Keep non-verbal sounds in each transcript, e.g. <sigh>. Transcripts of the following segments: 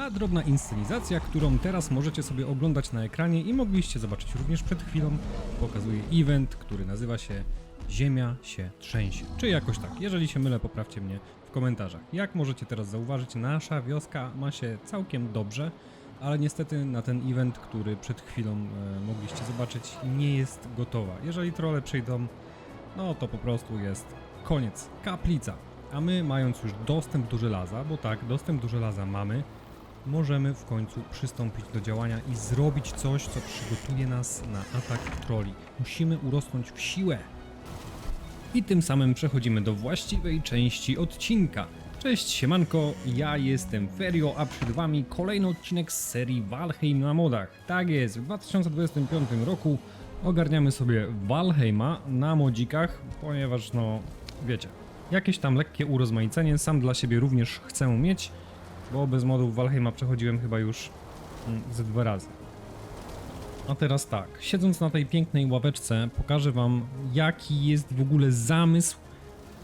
Ta drobna inscenizacja, którą teraz możecie sobie oglądać na ekranie i mogliście zobaczyć również przed chwilą, pokazuje event, który nazywa się Ziemia się trzęsie. Czy jakoś tak. Jeżeli się mylę, poprawcie mnie w komentarzach. Jak możecie teraz zauważyć, nasza wioska ma się całkiem dobrze, ale niestety na ten event, który przed chwilą e, mogliście zobaczyć, nie jest gotowa. Jeżeli trolle przyjdą, no to po prostu jest koniec. Kaplica. A my, mając już dostęp do żelaza, bo tak, dostęp do żelaza mamy, możemy w końcu przystąpić do działania i zrobić coś, co przygotuje nas na atak troli. Musimy urosnąć w siłę. I tym samym przechodzimy do właściwej części odcinka. Cześć siemanko, ja jestem Ferio, a przed wami kolejny odcinek z serii Valheim na modach. Tak jest, w 2025 roku ogarniamy sobie Valheima na modzikach, ponieważ no, wiecie, jakieś tam lekkie urozmaicenie sam dla siebie również chcę mieć, bo bez modów Valheima przechodziłem chyba już mm, ze dwa razy. A teraz tak, siedząc na tej pięknej ławeczce, pokażę wam, jaki jest w ogóle zamysł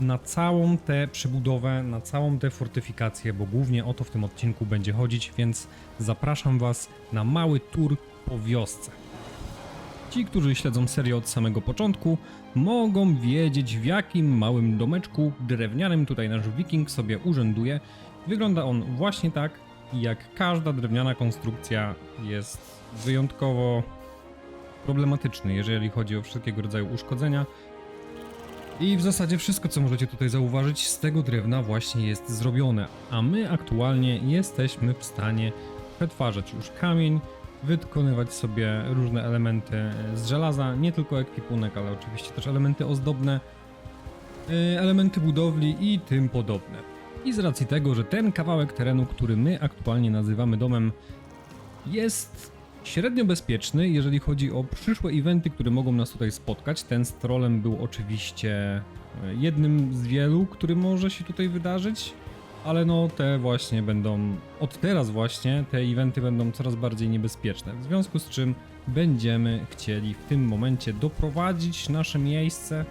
na całą tę przebudowę, na całą tę fortyfikację, bo głównie o to w tym odcinku będzie chodzić, więc zapraszam was na mały tour po wiosce. Ci, którzy śledzą serię od samego początku, mogą wiedzieć w jakim małym domeczku drewnianym tutaj nasz wiking sobie urzęduje. Wygląda on właśnie tak, jak każda drewniana konstrukcja jest wyjątkowo problematyczny, jeżeli chodzi o wszelkiego rodzaju uszkodzenia. I w zasadzie wszystko, co możecie tutaj zauważyć, z tego drewna właśnie jest zrobione, a my aktualnie jesteśmy w stanie przetwarzać już kamień, wykonywać sobie różne elementy z żelaza, nie tylko ekwipunek, ale oczywiście też elementy ozdobne, y, elementy budowli i tym podobne. I z racji tego, że ten kawałek terenu, który my aktualnie nazywamy domem, jest średnio bezpieczny, jeżeli chodzi o przyszłe eventy, które mogą nas tutaj spotkać. Ten z trolem był oczywiście e, jednym z wielu, który może się tutaj wydarzyć, ale no te właśnie będą, od teraz właśnie te eventy będą coraz bardziej niebezpieczne, w związku z czym będziemy chcieli w tym momencie doprowadzić nasze miejsce,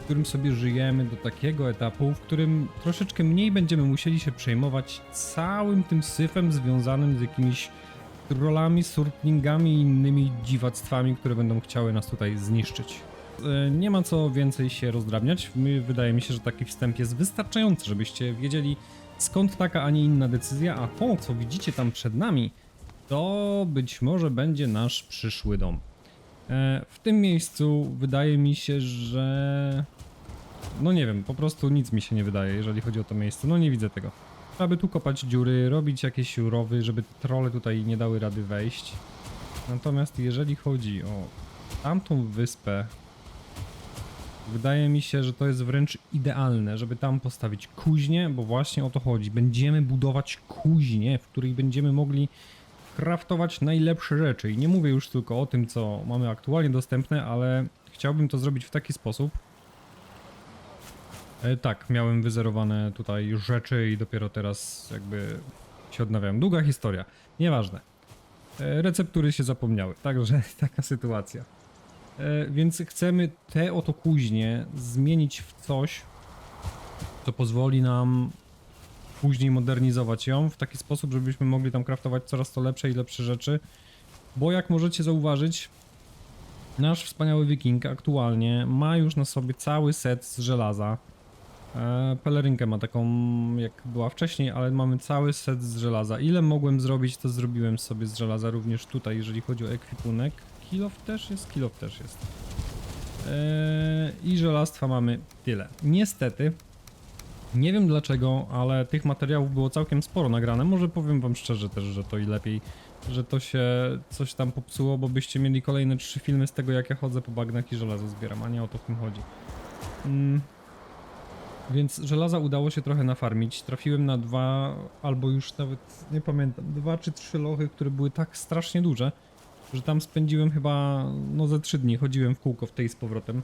w którym sobie żyjemy, do takiego etapu, w którym troszeczkę mniej będziemy musieli się przejmować całym tym syfem związanym z jakimiś trollami, surtlingami i innymi dziwactwami, które będą chciały nas tutaj zniszczyć. E, Nie ma co więcej się rozdrabniać. Wydaje mi się, że taki wstęp jest wystarczający, żebyście wiedzieli skąd taka, a nie inna decyzja, a to, co widzicie tam przed nami, to być może będzie nasz przyszły dom. E, W tym miejscu wydaje mi się, że... No nie wiem, po prostu nic mi się nie wydaje, jeżeli chodzi o to miejsce. No nie widzę tego. Trzeba by tu kopać dziury, robić jakieś rowy, żeby trole tutaj nie dały rady wejść. Natomiast jeżeli chodzi o tamtą wyspę, wydaje mi się, że to jest wręcz idealne, żeby tam postawić kuźnię, bo właśnie o to chodzi. Będziemy budować kuźnię, w której będziemy mogli kraftować najlepsze rzeczy. I nie mówię już tylko o tym, co mamy aktualnie dostępne, ale chciałbym to zrobić w taki sposób, E, tak, miałem wyzerowane tutaj rzeczy i dopiero teraz jakby się odnawiam. Długa historia, nieważne. E, receptury się zapomniały, także <laughs> taka sytuacja. E, więc chcemy te oto kuźnie zmienić w coś, co pozwoli nam później modernizować ją w taki sposób, żebyśmy mogli tam kraftować coraz to lepsze i lepsze rzeczy. Bo jak możecie zauważyć, nasz wspaniały wiking aktualnie ma już na sobie cały set z żelaza. E, pelerynkę ma taką jak była wcześniej, ale mamy cały set z żelaza. Ile mogłem zrobić, to zrobiłem sobie z żelaza również tutaj, jeżeli chodzi o ekwipunek. Kilof też jest? Kilof też jest. E, I żelastwa mamy tyle. Niestety, nie wiem dlaczego, ale tych materiałów było całkiem sporo nagrane. Może powiem wam szczerze też, że to i lepiej, że to się coś tam popsuło, bo byście mieli kolejne trzy filmy z tego, jak ja chodzę po bagnach i żelazo zbieram, a nie o to w tym chodzi. Mm. Więc żelaza udało się trochę nafarmić. Trafiłem na dwa, albo już nawet nie pamiętam, dwa czy trzy lochy, które były tak strasznie duże, że tam spędziłem chyba no ze trzy dni. Chodziłem w kółko w tej z powrotem.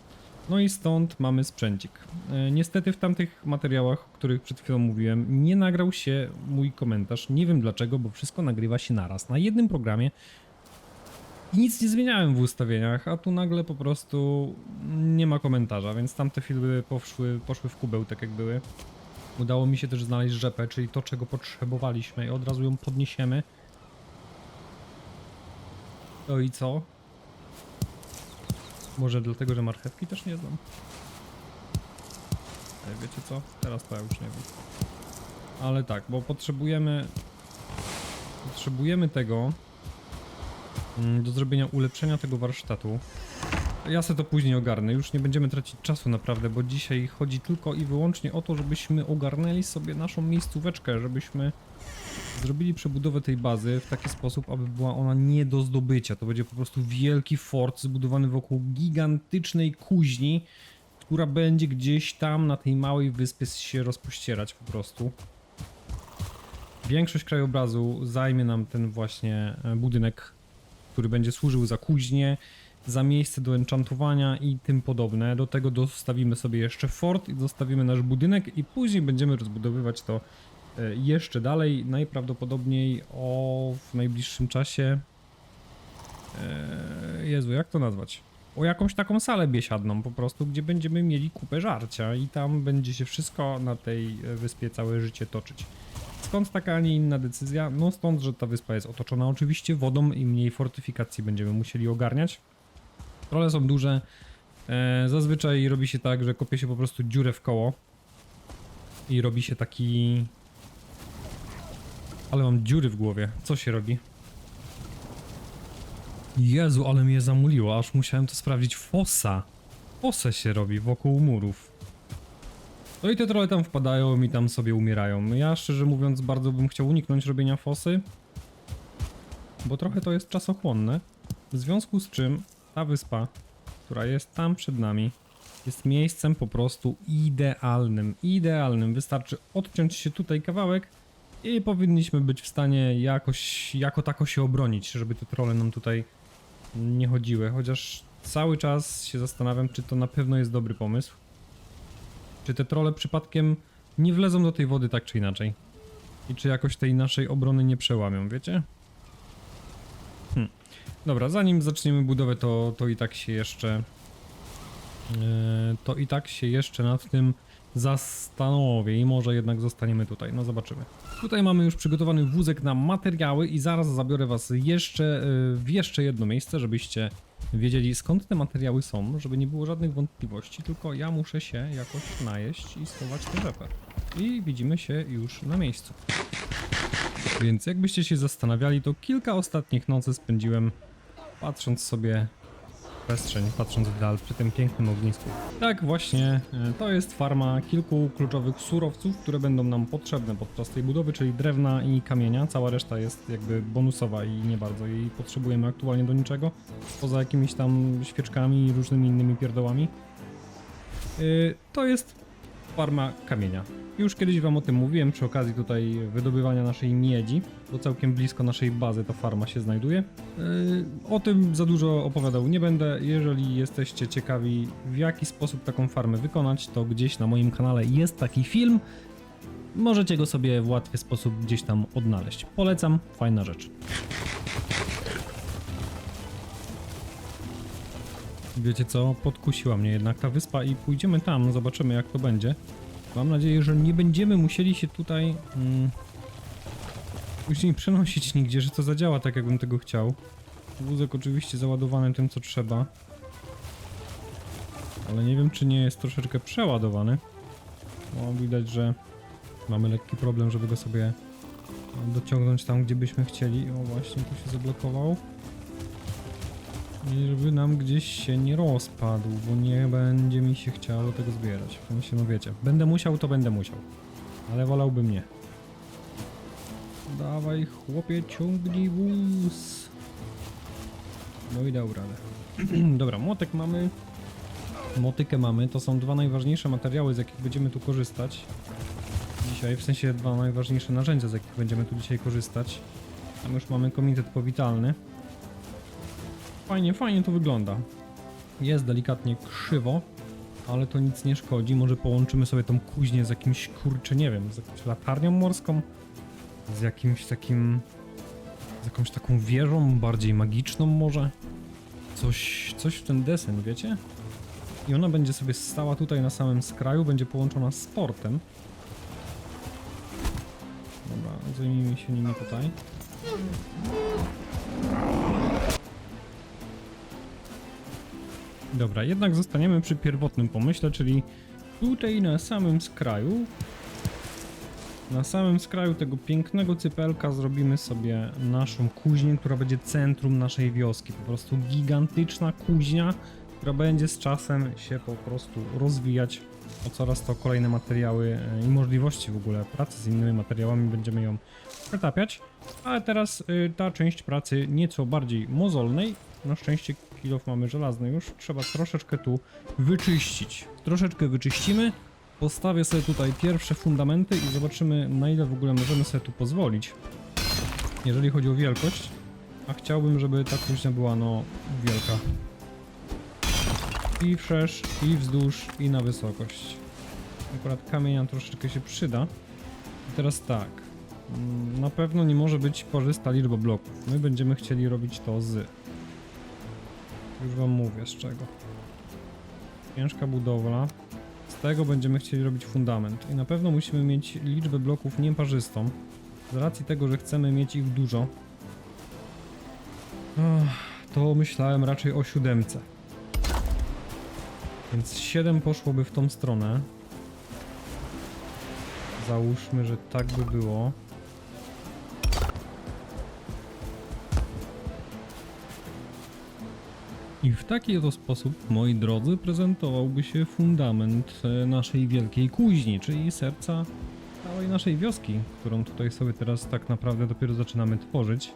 No i stąd mamy sprzęcik. E, niestety w tamtych materiałach, o których przed chwilą mówiłem, nie nagrał się mój komentarz. Nie wiem dlaczego, bo wszystko nagrywa się naraz na jednym programie. I nic nie zmieniałem w ustawieniach, a tu nagle po prostu nie ma komentarza, więc tamte filmy poszły, poszły w kubeł tak jak były. Udało mi się też znaleźć rzepę, czyli to, czego potrzebowaliśmy i od razu ją podniesiemy. No i co? Może dlatego, że marchewki też nie znam? Ej, wiecie co? Teraz to ja już nie wiem. Ale tak, bo potrzebujemy... Potrzebujemy tego mm, do zrobienia ulepszenia tego warsztatu. Ja sobie to później ogarnę, już nie będziemy tracić czasu naprawdę, bo dzisiaj chodzi tylko i wyłącznie o to, żebyśmy ogarnęli sobie naszą miejscóweczkę, żebyśmy zrobili przebudowę tej bazy w taki sposób, aby była ona nie do zdobycia. To będzie po prostu wielki fort zbudowany wokół gigantycznej kuźni, która będzie gdzieś tam na tej małej wyspie się rozpościerać po prostu. Większość krajobrazu zajmie nam ten właśnie e, budynek, który będzie służył za kuźnię, za miejsce do enchantowania i tym podobne. Do tego dostawimy sobie jeszcze fort i zostawimy nasz budynek i później będziemy rozbudowywać to e, jeszcze dalej. Najprawdopodobniej o w najbliższym czasie. E, Jezu, jak to nazwać? O jakąś taką salę biesiadną po prostu, gdzie będziemy mieli kupę żarcia i tam będzie się wszystko na tej wyspie całe życie toczyć. Skąd taka, a nie inna decyzja? No stąd, że ta wyspa jest otoczona oczywiście wodą i mniej fortyfikacji będziemy musieli ogarniać. Trole są duże. E, zazwyczaj robi się tak, że kopie się po prostu dziurę w koło i robi się taki... Ale mam dziury w głowie. Co się robi? Jezu, ale mnie zamuliło, aż musiałem to sprawdzić. Fosa! Fosę się robi wokół murów. No i te trole tam wpadają i tam sobie umierają. Ja szczerze mówiąc bardzo bym chciał uniknąć robienia fosy, bo trochę to jest czasochłonne. W związku z czym ta wyspa, która jest tam przed nami, jest miejscem po prostu idealnym. Idealnym. Wystarczy odciąć się tutaj kawałek i powinniśmy być w stanie jakoś, jako tako się obronić, żeby te trole nam tutaj nie chodziły. Chociaż cały czas się zastanawiam, czy to na pewno jest dobry pomysł. Czy te trole przypadkiem nie wlezą do tej wody tak czy inaczej? I czy jakoś tej naszej obrony nie przełamią, wiecie? Dobra, zanim zaczniemy budowę, to, to i tak się jeszcze... Yy, to i tak się jeszcze nad tym zastanowię i może jednak zostaniemy tutaj, no zobaczymy. Tutaj mamy już przygotowany wózek na materiały i zaraz zabiorę was jeszcze yy, w jeszcze jedno miejsce, żebyście wiedzieli skąd te materiały są, żeby nie było żadnych wątpliwości, tylko ja muszę się jakoś najeść i schować tę rzepę. I widzimy się już na miejscu. Więc jakbyście się zastanawiali, to kilka ostatnich nocy spędziłem patrząc sobie w przestrzeń, patrząc w dal przy tym pięknym ognisku. Tak właśnie, e, to jest farma kilku kluczowych surowców, które będą nam potrzebne podczas tej budowy, czyli drewna i kamienia. Cała reszta jest jakby bonusowa i nie bardzo jej potrzebujemy aktualnie do niczego, poza jakimiś tam świeczkami i różnymi innymi pierdołami. Yy, To jest farma kamienia. Już kiedyś wam o tym mówiłem przy okazji tutaj wydobywania naszej miedzi, bo całkiem blisko naszej bazy ta farma się znajduje. Yy, o tym za dużo opowiadał nie będę. Jeżeli jesteście ciekawi w jaki sposób taką farmę wykonać, to gdzieś na moim kanale jest taki film. Możecie go sobie w łatwy sposób gdzieś tam odnaleźć. Polecam, fajna rzecz. Wiecie co, podkusiła mnie jednak ta wyspa i pójdziemy tam, zobaczymy jak to będzie. Mam nadzieję, że nie będziemy musieli się tutaj mm, później przenosić nigdzie, że to zadziała tak jakbym tego chciał. Wózek oczywiście załadowany tym co trzeba. Ale nie wiem czy nie jest troszeczkę przeładowany. Bo widać, że mamy lekki problem, żeby go sobie dociągnąć tam, gdzie byśmy chcieli. O właśnie, tu się zablokował. I żeby nam gdzieś się nie rozpadł, bo nie będzie mi się chciało tego zbierać. W sensie, no wiecie, będę musiał, to będę musiał. Ale wolałbym nie. Dawaj, chłopie, ciągnij wóz. No i dał radę. <clears throat> Dobra, młotek mamy. Motykę mamy. To są dwa najważniejsze materiały, z jakich będziemy tu korzystać. Dzisiaj, w sensie dwa najważniejsze narzędzia, z jakich będziemy tu dzisiaj korzystać. Tam już mamy komitet powitalny. Fajnie, fajnie to wygląda. Jest delikatnie krzywo, ale to nic nie szkodzi. Może połączymy sobie tą kuźnię z jakimś, kurczę, nie wiem, z jakąś latarnią morską? Z jakimś takim... z jakąś taką wieżą, bardziej magiczną może? Coś, coś w ten desen, wiecie? I ona będzie sobie stała tutaj na samym skraju, będzie połączona z portem. Zajmijmy się nimi tutaj. Dobra, jednak zostaniemy przy pierwotnym pomyśle, czyli tutaj na samym skraju na samym skraju tego pięknego cypelka zrobimy sobie naszą kuźnię, która będzie centrum naszej wioski. Po prostu gigantyczna kuźnia, która będzie z czasem się po prostu rozwijać o coraz to kolejne materiały e, i możliwości w ogóle pracy z innymi materiałami będziemy ją przetapiać. Ale teraz y, ta część pracy nieco bardziej mozolnej. Na szczęście kilof mamy żelazny już. Trzeba troszeczkę tu wyczyścić. Troszeczkę wyczyścimy. Postawię sobie tutaj pierwsze fundamenty i zobaczymy na ile w ogóle możemy sobie tu pozwolić. Jeżeli chodzi o wielkość. A chciałbym, żeby ta kuźnia była no wielka. I wszerz, i wzdłuż, i na wysokość. Akurat kamień nam troszeczkę się przyda. I teraz tak. Mm, Na pewno nie może być parzysta liczba bloków. My będziemy chcieli robić to z. Już wam mówię z czego. Ciężka budowla. Z tego będziemy chcieli robić fundament. I na pewno musimy mieć liczbę bloków nieparzystą. Z racji tego, że chcemy mieć ich dużo. To myślałem raczej o siódemce. Więc 7 poszłoby w tą stronę. Załóżmy, że tak by było. I w taki oto sposób, moi drodzy, prezentowałby się fundament e, naszej wielkiej kuźni, czyli serca całej naszej wioski, którą tutaj sobie teraz tak naprawdę dopiero zaczynamy tworzyć.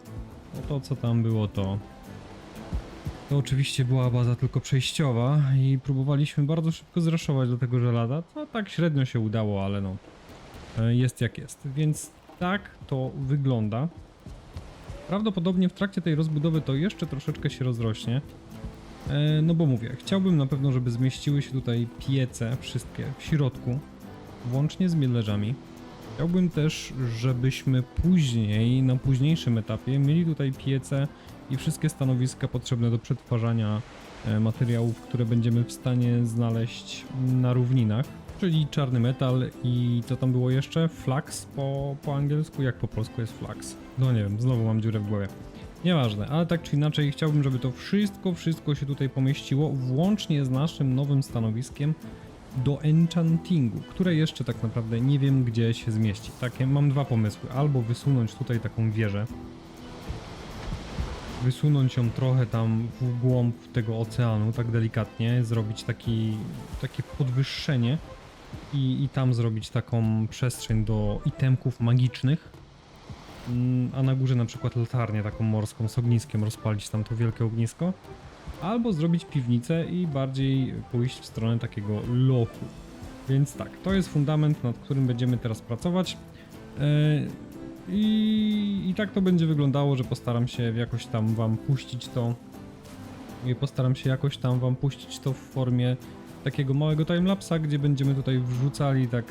Bo to, co tam było, to to oczywiście była baza tylko przejściowa i próbowaliśmy bardzo szybko zraszować do tego żelaza. To tak średnio się udało, ale no e, jest jak jest. Więc tak to wygląda. Prawdopodobnie w trakcie tej rozbudowy to jeszcze troszeczkę się rozrośnie. E, No bo mówię, chciałbym na pewno, żeby zmieściły się tutaj piece wszystkie w środku, włącznie z miedlerzami. Chciałbym też, żebyśmy później, na późniejszym etapie, mieli tutaj piece i wszystkie stanowiska potrzebne do przetwarzania e, materiałów, które będziemy w stanie znaleźć na równinach. Czyli czarny metal i co tam było jeszcze? Flax po, po angielsku? Jak po polsku jest flax? No nie wiem, znowu mam dziurę w głowie. Nieważne, ale tak czy inaczej chciałbym, żeby to wszystko, wszystko się tutaj pomieściło, włącznie z naszym nowym stanowiskiem do enchantingu, które jeszcze tak naprawdę nie wiem gdzie się zmieści. Takie mam dwa pomysły, albo wysunąć tutaj taką wieżę, wysunąć ją trochę tam w głąb tego oceanu, tak delikatnie, zrobić taki, takie podwyższenie i, i tam zrobić taką przestrzeń do itemków magicznych, a na górze na przykład latarnię taką morską z ogniskiem rozpalić tam to wielkie ognisko, albo zrobić piwnicę i bardziej pójść w stronę takiego lochu. Więc tak, to jest fundament, nad którym będziemy teraz pracować. Yy, I, I tak to będzie wyglądało, że postaram się jakoś tam wam puścić to. I postaram się jakoś tam wam puścić to w formie takiego małego timelapsa, gdzie będziemy tutaj wrzucali tak,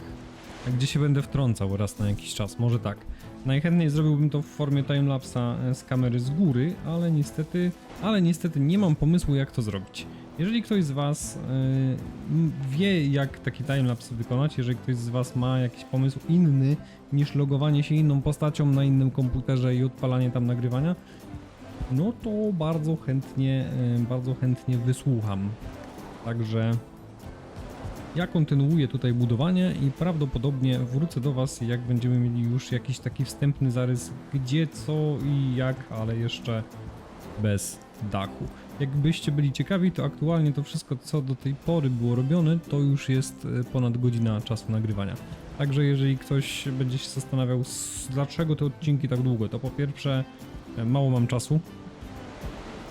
gdzie się będę wtrącał raz na jakiś czas, może tak. Najchętniej zrobiłbym to w formie timelapsa e, z kamery z góry, ale niestety, ale niestety nie mam pomysłu jak to zrobić. Jeżeli ktoś z Was m, wie jak taki timelapse wykonać, jeżeli ktoś z Was ma jakiś pomysł inny niż logowanie się inną postacią na innym komputerze i odpalanie tam nagrywania, no to bardzo chętnie, e, bardzo chętnie wysłucham. Także ja kontynuuję tutaj budowanie i prawdopodobnie wrócę do Was, jak będziemy mieli już jakiś taki wstępny zarys, gdzie, co i jak, ale jeszcze bez dachu. Jakbyście byli ciekawi, to aktualnie to wszystko, co do tej pory było robione, to już jest e, ponad godzina czasu nagrywania. Także jeżeli ktoś będzie się zastanawiał, dlaczego te odcinki tak długo, to po pierwsze e, mało mam czasu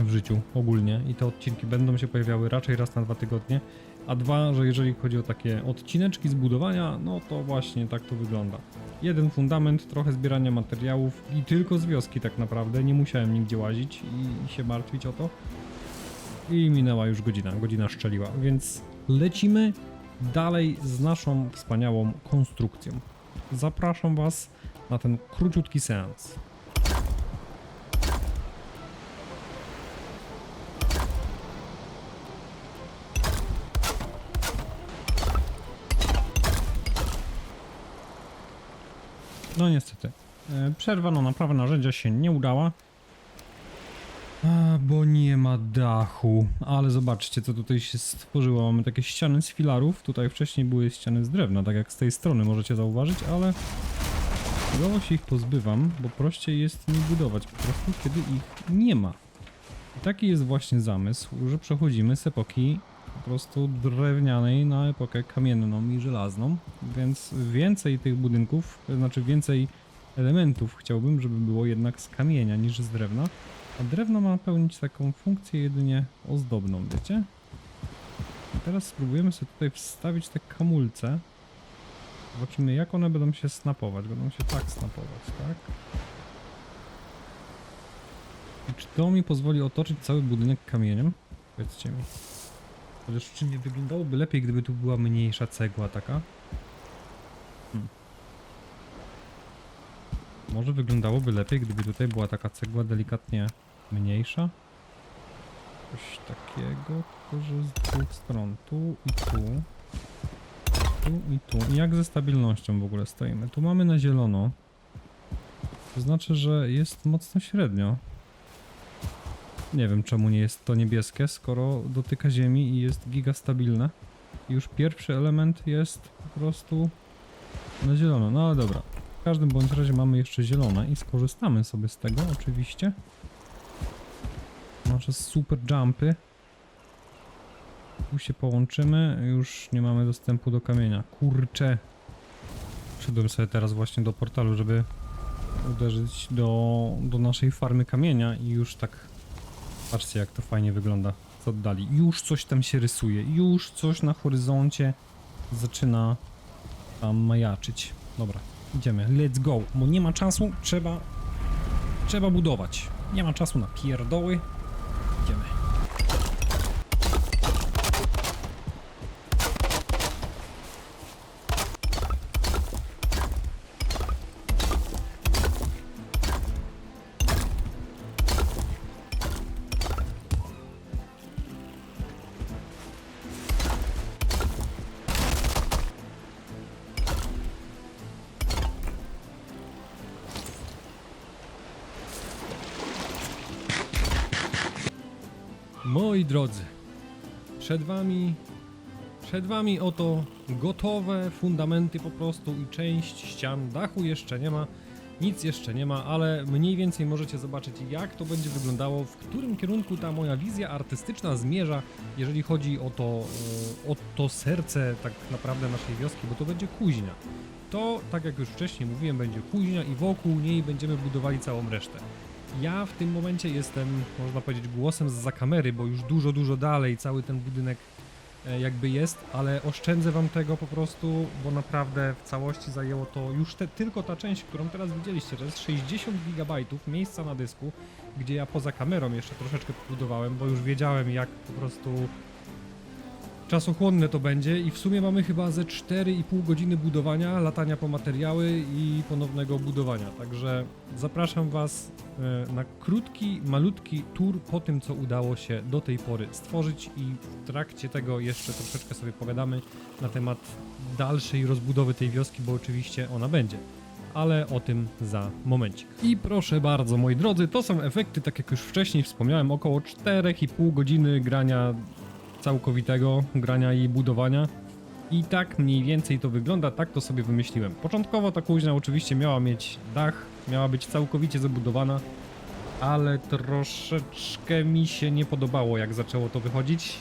w życiu ogólnie i te odcinki będą się pojawiały raczej raz na dwa tygodnie. A dwa, że jeżeli chodzi o takie odcineczki z budowania, no to właśnie tak to wygląda. Jeden fundament, trochę zbierania materiałów i tylko z wioski tak naprawdę, nie musiałem nigdzie łazić i się martwić o to. I minęła już godzina, godzina szczeliła, więc lecimy dalej z naszą wspaniałą konstrukcją. Zapraszam Was na ten króciutki seans. No niestety. E, Przerwa na naprawę narzędzia się nie udała. A, bo nie ma dachu. Ale zobaczcie, co tutaj się stworzyło. Mamy takie ściany z filarów. Tutaj wcześniej były ściany z drewna, tak jak z tej strony możecie zauważyć, ale chwilowo się ich pozbywam, bo prościej jest nie budować po prostu, kiedy ich nie ma. I taki jest właśnie zamysł, że przechodzimy z epoki po prostu drewnianej na epokę kamienną i żelazną, więc więcej tych budynków, znaczy więcej elementów chciałbym, żeby było jednak z kamienia niż z drewna, a drewno ma pełnić taką funkcję jedynie ozdobną, wiecie? Teraz spróbujemy sobie tutaj wstawić te kamulce. Zobaczymy jak one będą się snapować. Będą się tak snapować, tak? I czy to mi pozwoli otoczyć cały budynek kamieniem? Powiedzcie mi. Chociaż czy nie wyglądałoby lepiej, gdyby tu była mniejsza cegła taka? Hmm. Może wyglądałoby lepiej, gdyby tutaj była taka cegła delikatnie mniejsza? Coś takiego, tylko że z dwóch stron. Tu i tu. Tu i tu. I jak ze stabilnością w ogóle stoimy? Tu mamy na zielono. To znaczy, że jest mocno średnio. Nie wiem czemu nie jest to niebieskie, skoro dotyka ziemi i jest giga stabilne. I Już pierwszy element jest po prostu na zielono. No ale dobra. W każdym bądź razie mamy jeszcze zielone i skorzystamy sobie z tego oczywiście. Nasze super jumpy. Tu się połączymy, już nie mamy dostępu do kamienia. Kurcze. Wszedłem sobie teraz właśnie do portalu, żeby uderzyć do, do naszej farmy kamienia i już tak patrzcie jak to fajnie wygląda z oddali. Już coś tam się rysuje, już coś na horyzoncie zaczyna tam majaczyć. Dobra, idziemy, let's go, bo nie ma czasu, trzeba trzeba budować. Nie ma czasu na pierdoły. Przed wami oto gotowe fundamenty po prostu i część ścian. Dachu jeszcze nie ma, nic jeszcze nie ma, ale mniej więcej możecie zobaczyć jak to będzie wyglądało, w którym kierunku ta moja wizja artystyczna zmierza, jeżeli chodzi o to, e, o to serce tak naprawdę naszej wioski, bo to będzie kuźnia. To, tak jak już wcześniej mówiłem, będzie kuźnia i wokół niej będziemy budowali całą resztę. Ja w tym momencie jestem, można powiedzieć, głosem za kamery, bo już dużo, dużo dalej cały ten budynek jakby jest, ale oszczędzę wam tego po prostu, bo naprawdę w całości zajęło to już te, tylko ta część, którą teraz widzieliście, to jest 60 GB miejsca na dysku, gdzie ja poza kamerą jeszcze troszeczkę pobudowałem, bo już wiedziałem jak po prostu czasochłonne to będzie i w sumie mamy chyba ze 4,5 godziny budowania, latania po materiały i ponownego budowania. Także zapraszam Was e, na krótki, malutki tour po tym, co udało się do tej pory stworzyć i w trakcie tego jeszcze troszeczkę sobie pogadamy na temat dalszej rozbudowy tej wioski, bo oczywiście ona będzie. Ale o tym za momencik. I proszę bardzo, moi drodzy, to są efekty, tak jak już wcześniej wspomniałem, około 4,5 godziny grania całkowitego grania i budowania. I tak mniej więcej to wygląda, tak to sobie wymyśliłem. Początkowo ta kuźnia oczywiście miała mieć dach, miała być całkowicie zabudowana, ale troszeczkę mi się nie podobało jak zaczęło to wychodzić.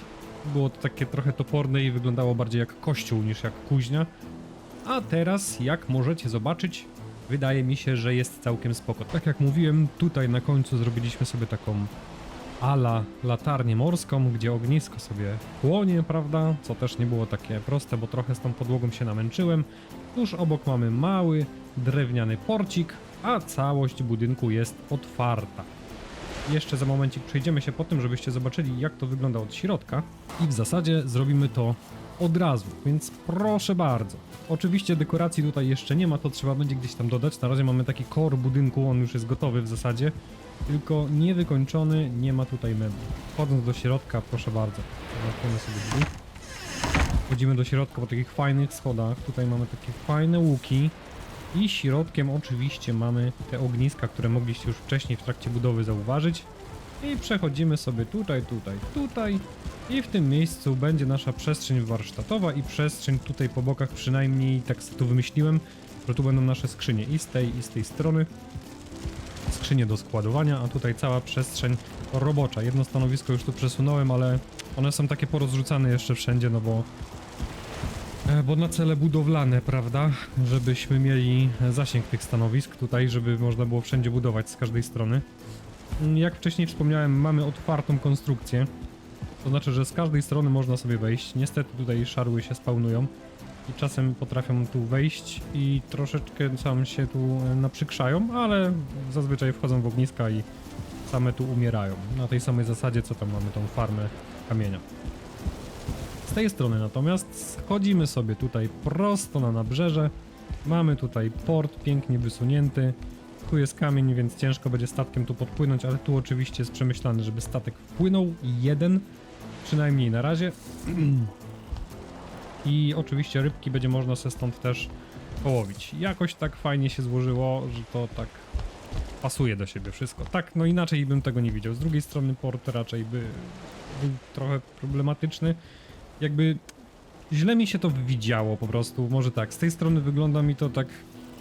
Było to takie trochę toporne i wyglądało bardziej jak kościół niż jak kuźnia. A teraz, jak możecie zobaczyć, wydaje mi się, że jest całkiem spoko. Tak jak mówiłem, tutaj na końcu zrobiliśmy sobie taką ala latarnię morską, gdzie ognisko sobie płonie, prawda? Co też nie było takie proste, bo trochę z tą podłogą się namęczyłem. Tuż obok mamy mały drewniany porcik, a całość budynku jest otwarta. Jeszcze za momencik przejdziemy się po tym, żebyście zobaczyli jak to wygląda od środka i w zasadzie zrobimy to od razu, więc proszę bardzo. Oczywiście dekoracji tutaj jeszcze nie ma, to trzeba będzie gdzieś tam dodać. Na razie mamy taki core budynku, on już jest gotowy w zasadzie, tylko niewykończony, nie ma tutaj mebli. Wchodząc do środka, proszę bardzo, zamkniemy sobie drzwi. Wchodzimy do środka po takich fajnych schodach, tutaj mamy takie fajne łuki I środkiem oczywiście mamy te ogniska, które mogliście już wcześniej w trakcie budowy zauważyć. I przechodzimy sobie tutaj, tutaj, tutaj. I w tym miejscu będzie nasza przestrzeń warsztatowa i przestrzeń tutaj po bokach przynajmniej, tak tu wymyśliłem, że tu będą nasze skrzynie i z tej i z tej strony. Skrzynie do składowania, a tutaj cała przestrzeń robocza. Jedno stanowisko już tu przesunąłem, ale one są takie porozrzucane jeszcze wszędzie, no bo E, Bo na cele budowlane, prawda? Żebyśmy mieli zasięg tych stanowisk tutaj, żeby można było wszędzie budować z każdej strony. Jak wcześniej wspomniałem, mamy otwartą konstrukcję. To znaczy, że z każdej strony można sobie wejść. Niestety tutaj szarły się spawnują i czasem potrafią tu wejść i troszeczkę sam się tu e, naprzykrzają, ale zazwyczaj wchodzą w ogniska i same tu umierają. Na tej samej zasadzie, co tam mamy tą farmę kamienia. Z tej strony natomiast schodzimy sobie tutaj prosto na nabrzeże. Mamy tutaj port pięknie wysunięty. Tu jest kamień, więc ciężko będzie statkiem tu podpłynąć, ale tu oczywiście jest przemyślane, żeby statek wpłynął jeden, przynajmniej na razie. <clears throat> I oczywiście rybki będzie można se stąd też połowić. Jakoś tak fajnie się złożyło, że to tak pasuje do siebie wszystko. Tak, no inaczej bym tego nie widział. Z drugiej strony port raczej by był trochę problematyczny. Jakby źle mi się to widziało po prostu. Może tak, z tej strony wygląda mi to tak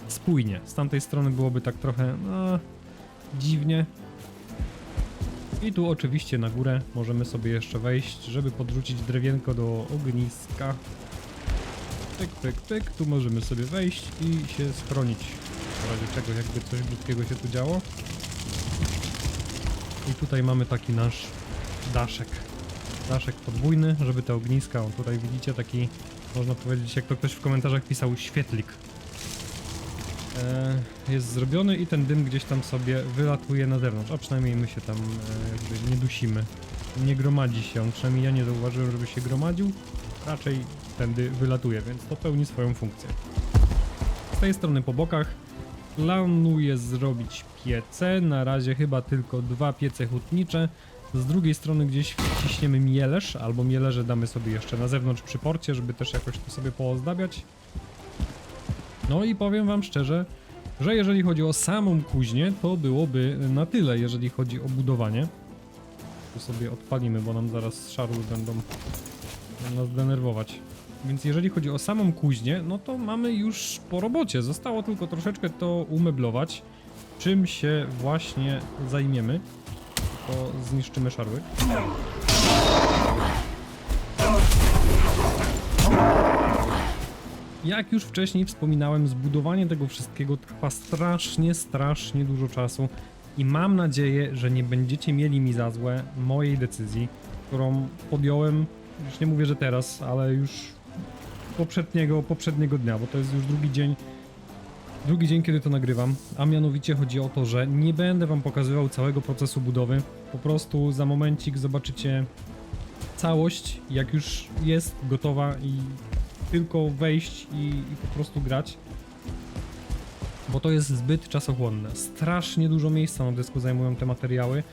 spójnie. Z tamtej strony byłoby tak trochę no, dziwnie. I tu oczywiście na górę możemy sobie jeszcze wejść, żeby podrzucić drewienko do ogniska. Pyk, pyk, pyk. Tu możemy sobie wejść i się schronić. W razie czego jakby coś brzydkiego się tu działo. I tutaj mamy taki nasz daszek. Daszek podwójny, żeby te ogniska, on tutaj widzicie taki, można powiedzieć, jak to ktoś w komentarzach pisał, świetlik. E, jest zrobiony i ten dym gdzieś tam sobie wylatuje na zewnątrz, a przynajmniej my się tam e, jakby nie dusimy. Nie gromadzi się on, przynajmniej ja nie zauważyłem, żeby się gromadził. Raczej tędy wylatuje, więc to pełni swoją funkcję. Z tej strony po bokach planuję zrobić piece, na razie chyba tylko dwa piece hutnicze. Z drugiej strony gdzieś wciśniemy mielerz, albo mielerze damy sobie jeszcze na zewnątrz przy porcie, żeby też jakoś to sobie poozdabiać. No i powiem wam szczerze, że jeżeli chodzi o samą kuźnię, to byłoby na tyle, jeżeli chodzi o budowanie. Tu sobie odpalimy, bo nam zaraz szarły będą nas denerwować. Więc jeżeli chodzi o samą kuźnię, no to mamy już po robocie. Zostało tylko troszeczkę to umeblować, czym się właśnie zajmiemy. To zniszczymy szarły. Jak już wcześniej wspominałem, zbudowanie tego wszystkiego trwa strasznie, strasznie dużo czasu i mam nadzieję, że nie będziecie mieli mi za złe mojej decyzji, którą podjąłem, już nie mówię, że teraz, ale już poprzedniego, poprzedniego dnia, bo to jest już drugi dzień, drugi dzień, kiedy to nagrywam, a mianowicie chodzi o to, że nie będę wam pokazywał całego procesu budowy, po prostu za momencik zobaczycie całość, jak już jest gotowa i tylko wejść i, i po prostu grać. Bo to jest zbyt czasochłonne. Strasznie dużo miejsca na dysku zajmują te materiały,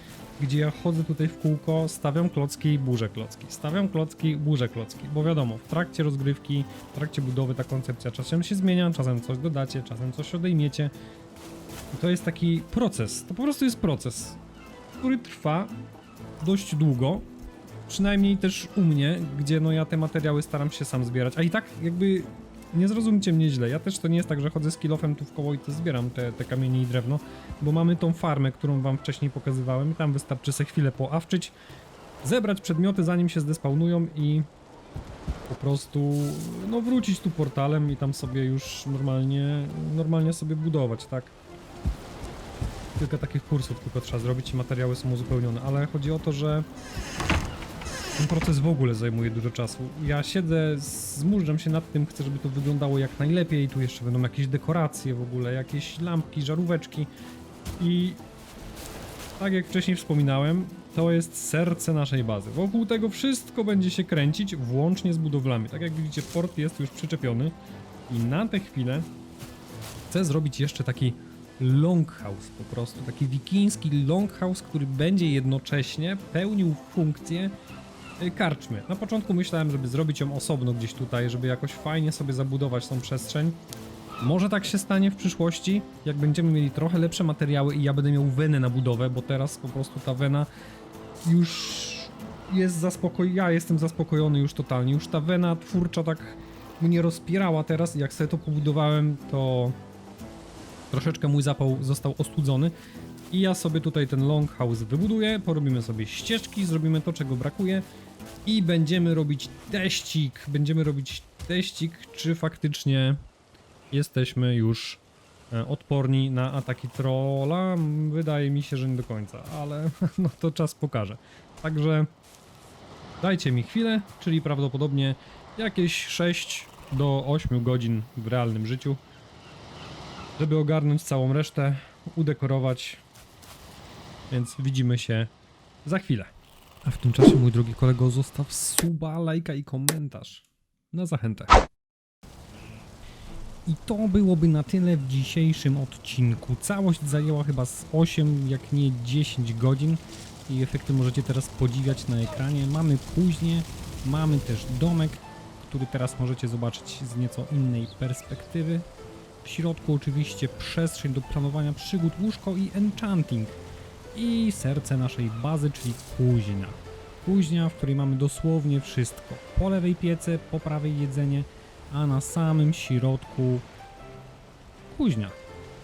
gdzie ja chodzę tutaj w kółko, stawiam klocki burzę klocki. Stawiam klocki, burzę klocki. Bo wiadomo, w trakcie rozgrywki, w trakcie budowy ta koncepcja czasem się zmienia, czasem coś dodacie, czasem coś odejmiecie. I to jest taki proces. To po prostu jest proces, który trwa dość długo, przynajmniej też u mnie, gdzie no ja te materiały staram się sam zbierać, a i tak jakby nie zrozumcie mnie źle, ja też to nie jest tak, że chodzę z kilofem tu w koło i to zbieram te, te kamienie i drewno, bo mamy tą farmę, którą wam wcześniej pokazywałem i tam wystarczy se chwilę poawczyć, zebrać przedmioty zanim się zdespawnują i po prostu no wrócić tu portalem i tam sobie już normalnie, normalnie sobie budować, tak? Kilka takich kursów tylko trzeba zrobić i materiały są uzupełnione, ale chodzi o to, że ten proces w ogóle zajmuje dużo czasu. Ja siedzę, zmurzam się nad tym, chcę, żeby to wyglądało jak najlepiej. Tu jeszcze będą jakieś dekoracje w ogóle, jakieś lampki, żaróweczki. I tak jak wcześniej wspominałem, to jest serce naszej bazy. Wokół tego wszystko będzie się kręcić, włącznie z budowlami. Tak jak widzicie, port jest już przyczepiony. I na tę chwilę chcę zrobić jeszcze taki longhouse po prostu. Taki wikiński longhouse, który będzie jednocześnie pełnił funkcję karczmy. Na początku myślałem, żeby zrobić ją osobno gdzieś tutaj, żeby jakoś fajnie sobie zabudować tą przestrzeń, Może tak się stanie w przyszłości, jak będziemy mieli trochę lepsze materiały i ja będę miał wenę na budowę, bo teraz po prostu ta wena już jest zaspokojona, ja jestem zaspokojony już totalnie, już ta wena twórcza tak mnie rozpierała teraz jak sobie to pobudowałem, to troszeczkę mój zapał został ostudzony. I ja sobie tutaj ten longhouse wybuduję, porobimy sobie ścieżki, zrobimy to, czego brakuje i będziemy robić teścik, będziemy robić teścik, czy faktycznie jesteśmy już e, odporni na ataki trolla. Wydaje mi się, że nie do końca, ale <laughs> no to czas pokaże. Także dajcie mi chwilę, czyli prawdopodobnie jakieś 6 do 8 godzin w realnym życiu, żeby ogarnąć całą resztę, udekorować. Więc widzimy się za chwilę. A w tym czasie, mój drogi kolego, zostaw suba, lajka i komentarz na zachętę. I to byłoby na tyle w dzisiejszym odcinku. Całość zajęła chyba z 8, jak nie 10 godzin i efekty możecie teraz podziwiać na ekranie. Mamy później, mamy też domek, który teraz możecie zobaczyć z nieco innej perspektywy. W środku oczywiście przestrzeń do planowania przygód, łóżko i enchanting. I serce naszej bazy, czyli kuźnia. Kuźnia, w której mamy dosłownie wszystko. Po lewej piece, po prawej jedzenie, a na samym środku kuźnia.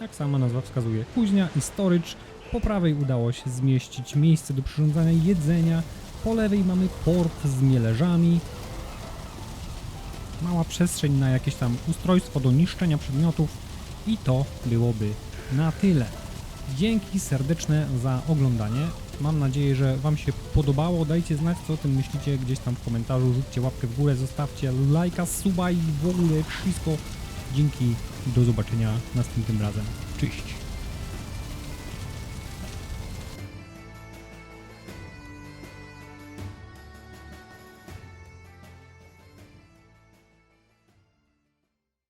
Jak sama nazwa wskazuje, kuźnia i storage. Po prawej udało się zmieścić miejsce do przyrządzania jedzenia, po lewej mamy port z mielerzami. Mała przestrzeń na jakieś tam ustrojstwo do niszczenia przedmiotów i to byłoby na tyle. Dzięki serdeczne za oglądanie. Mam nadzieję, że Wam się podobało. Dajcie znać, co o tym myślicie gdzieś tam w komentarzu. Rzućcie łapkę w górę, zostawcie lajka, suba i w ogóle wszystko. Dzięki. Do zobaczenia następnym razem. Cześć.